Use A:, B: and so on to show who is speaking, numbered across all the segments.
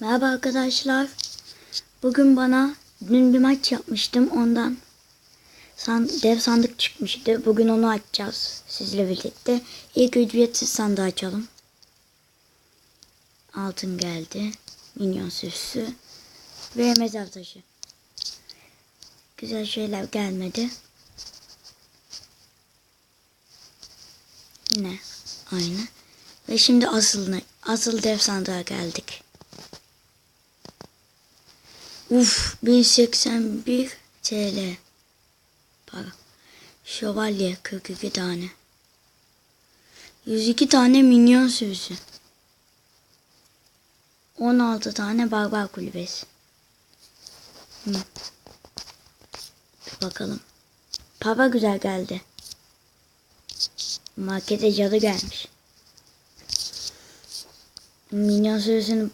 A: Merhaba arkadaşlar. Bugün bana dün bir maç yapmıştım ondan. San, dev sandık çıkmıştı. Bugün onu açacağız sizle birlikte. İlk ücretsiz sandığı açalım. Altın geldi. Minyon süsü. Ve mezar taşı. Güzel şeyler gelmedi. Yine aynı. Ve şimdi asıl, asıl dev sandığa geldik. Uf 1081 TL. Para. Şövalye 42 tane. 102 tane minyon sürüsü. 16 tane barbar kulübesi. Hı. Bir bakalım. Para güzel geldi. Markete cadı gelmiş. Minyon sürüsünü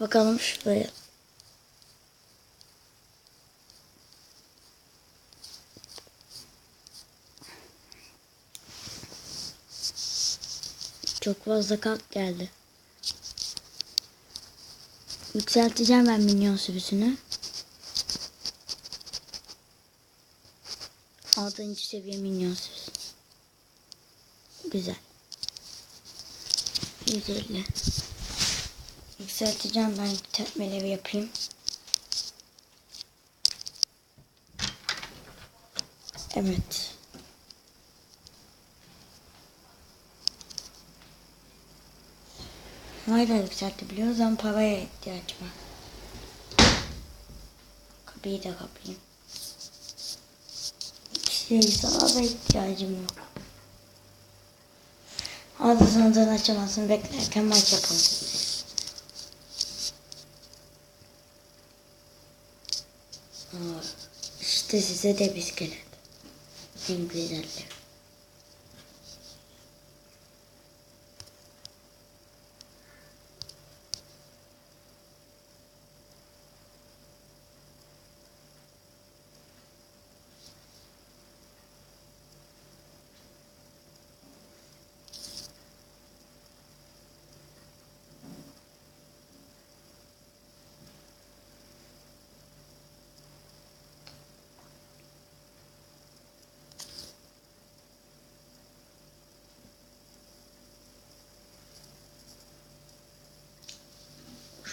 A: Bakalım şuraya. Çok fazla kart geldi. Yükselteceğim ben minyon sürüsünü. Altıncı seviye minyon sürüsü. Güzel. 150. Yükselteceğim ben tepmeleri yapayım. Evet. Hala yükseltebiliyoruz ama paraya ihtiyaç var. Kapıyı da kapayım. Şey sana da ihtiyacım yok. Ağzından açamazsın beklerken maç yapalım. İşte size de bisiklet. En güzelleri.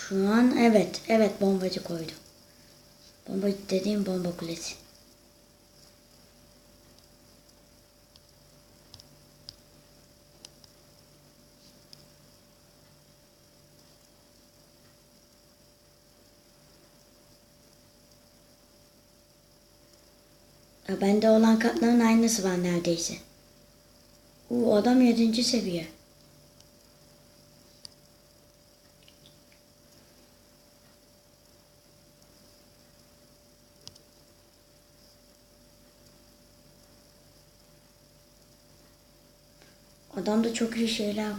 A: Şu an evet, evet bombacı koydum. Bombacı dediğim bomba kulesi. Ya bende olan katların aynısı var neredeyse. Uu, adam 7. seviye. Adamda çok iyi şeyler var.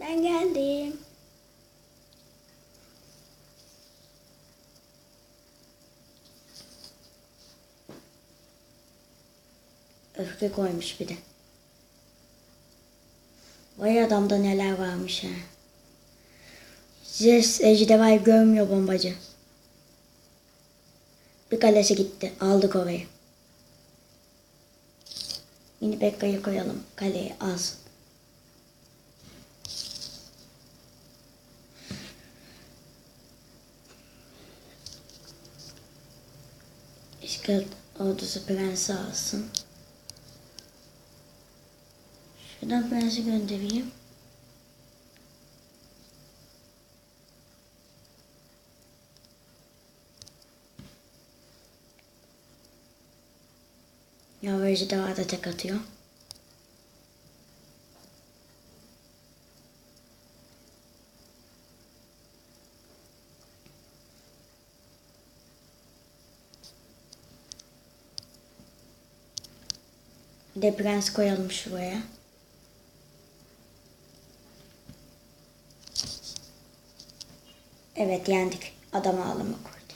A: Ben geldim. Öfke koymuş bir de. Vay adamda neler varmış ha. Size ejderhayı görmüyor bombacı. Bir kalesi gitti. Aldık orayı. Mini Bekka'yı koyalım. Kaleye alsın. İşgal ordusu prensi alsın. Şuradan prensi göndereyim. Yavrucu da da tek atıyor. Bir de prens koyalım şuraya. Evet yendik. Adam ağlama koydu.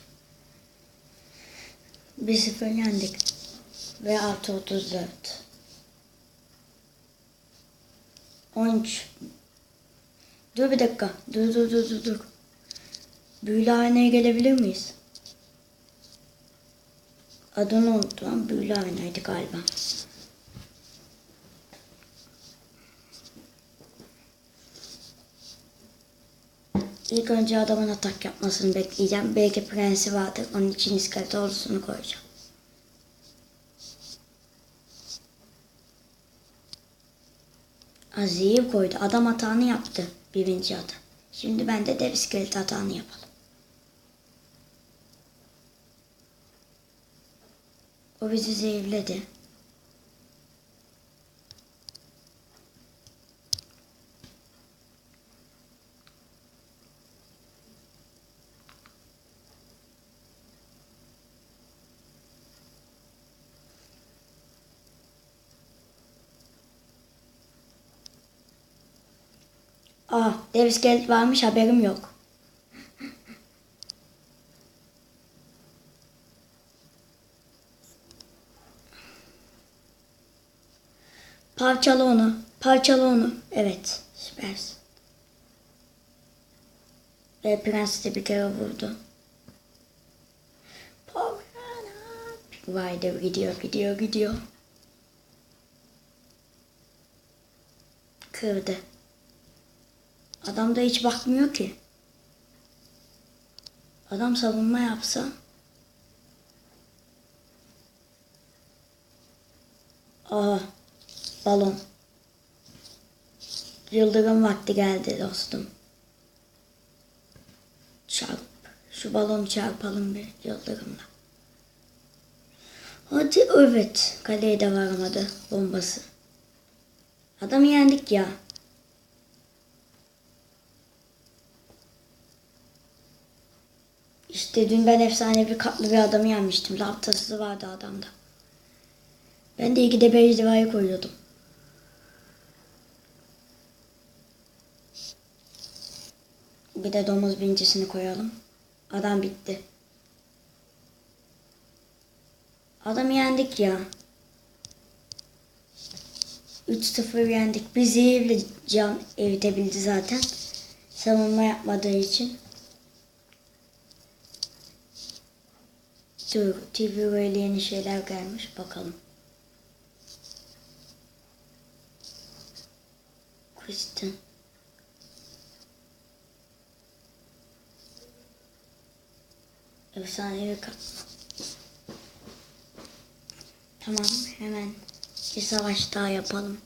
A: 1-0 yendik. Ve artı 34. 13. Dur bir dakika. Dur dur dur dur dur. Büyülü aynaya gelebilir miyiz? Adını unuttum. Büyülü aynaydı galiba. İlk önce adamın atak yapmasını bekleyeceğim. Belki prensi vardır. Onun için iskelet ordusunu koyacağım. Azi'yi koydu. Adam hatanı yaptı. Birinci hata. Şimdi ben de dev iskelet hatanı yapalım. O bizi zehirledi. Aa, dev iskelet varmış haberim yok. Parçala onu. Parçala onu. Evet. Süpersin. Ve prens de bir kere vurdu. Dev gidiyor gidiyor gidiyor. Kırdı. Adam da hiç bakmıyor ki. Adam savunma yapsa. Aa, balon. Yıldırım vakti geldi dostum. Çarp. Şu balonu çarpalım bir yıldırımla. Hadi evet. Kaleye de varamadı bombası. Adamı yendik ya. İşte dün ben efsane bir katlı bir adamı yenmiştim. Laftası vardı adamda. Ben de iki de bezdivayı koyuyordum. Bir de domuz bincisini koyalım. Adam bitti. Adamı yendik ya. 3-0 yendik. Bir zehirle can eritebildi zaten. Savunma yapmadığı için. Dur, TV böyle yeni şeyler gelmiş. Bakalım. Kristen. Efsanevi katma. Tamam, hemen bir savaş daha yapalım.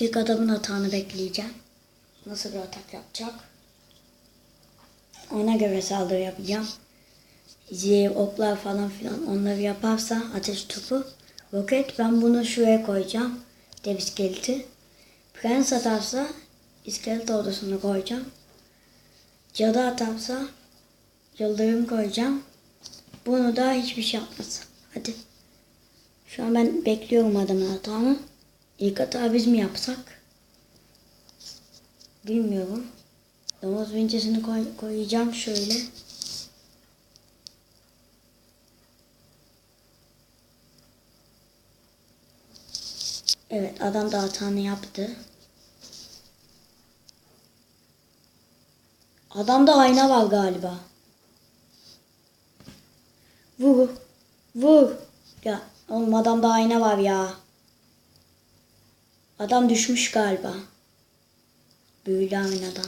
A: İlk adamın hatanı bekleyeceğim. Nasıl bir atak yapacak? Ona göre saldırı yapacağım. Zehir, oklar falan filan onları yaparsa ateş topu, roket ben bunu şuraya koyacağım. Dev iskeleti. Prens atarsa iskelet ordusunu koyacağım. Cadı atarsa yıldırım koyacağım. Bunu da hiçbir şey yapmasın. Hadi. Şu an ben bekliyorum adamın hatamı. İlk hata biz mi yapsak? Bilmiyorum. Domuz vincesini koy, koyacağım şöyle. Evet adam da hatanı yaptı. Adamda ayna var galiba. Vur. Vur. Ya oğlum adamda ayna var ya. Adam düşmüş galiba. Büyülü aynadan.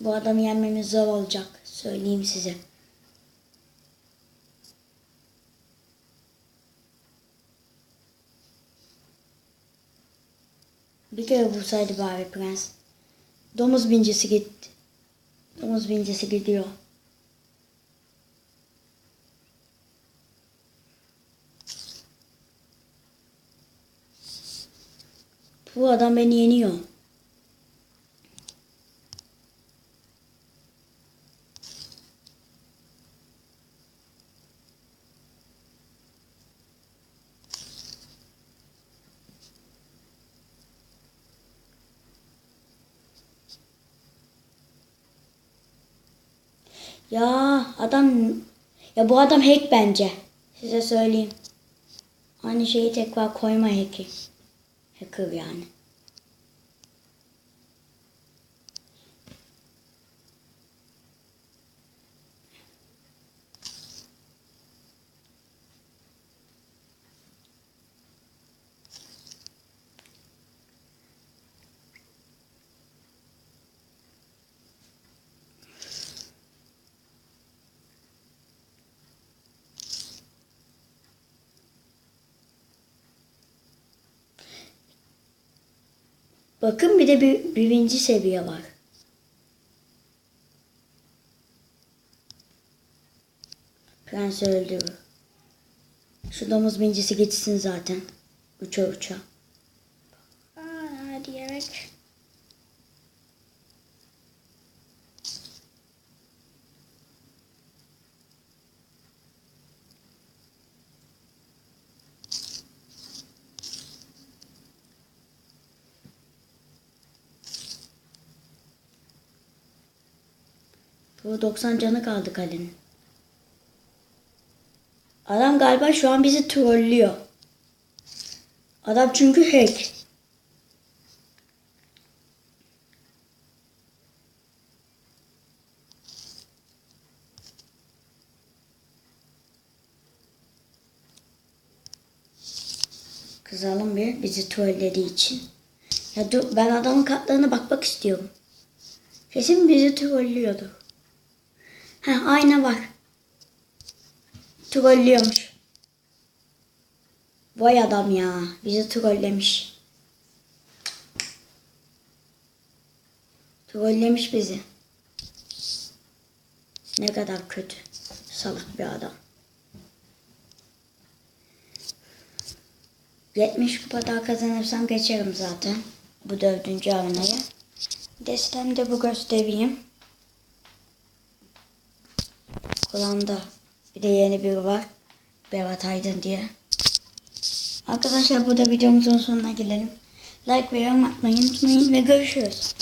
A: Bu adamı yenmemiz zor olacak. Söyleyeyim size. Bir kere vursaydı bari prens. Domuz bincisi gitti. Domuz bincisi gidiyor. Bu adam beni yeniyor. Ya adam ya bu adam hack bence. Size söyleyeyim. Aynı şeyi tekrar koyma hack'i. Hacker yani. Bakın bir de bir, birinci seviye var. Prens öldürür. Şu domuz bincisi geçsin zaten. Uça uça. Aa, diyerek. Bu 90 canı kaldı kalenin. Adam galiba şu an bizi trollüyor. Adam çünkü hack. Kızalım bir bizi trollediği için. Ya dur ben adamın katlarına bakmak istiyorum. Kesin bizi trollüyordu. Ha ayna var. Trollüyormuş. Vay adam ya. Bizi trollemiş. Trollemiş bizi. Ne kadar kötü. Salak bir adam. 70 kupa daha kazanırsam geçerim zaten. Bu dördüncü arenaya. Destemde bu göstereyim. Kulağımda bir de yeni biri var. Berat Aydın diye. Arkadaşlar burada videomuzun sonuna gelelim. Like ve yorum atmayı unutmayın ve görüşürüz.